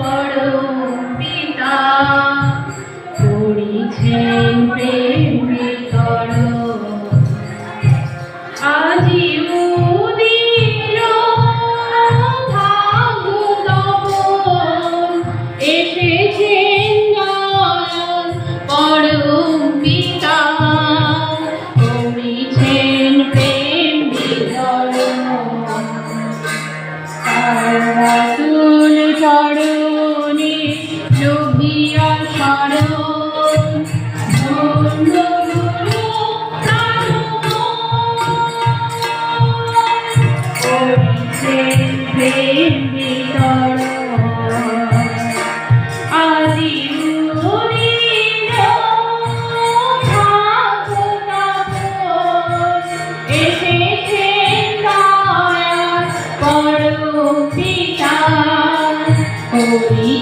বড় পিতা পড়িছেন প্রেমে তর। আজি উদিল ভাগুতম এসেছেন নয়ন পরম পিতা। পড়িছেন প্রেমে তর। আর রাতুল চরণ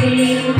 feeling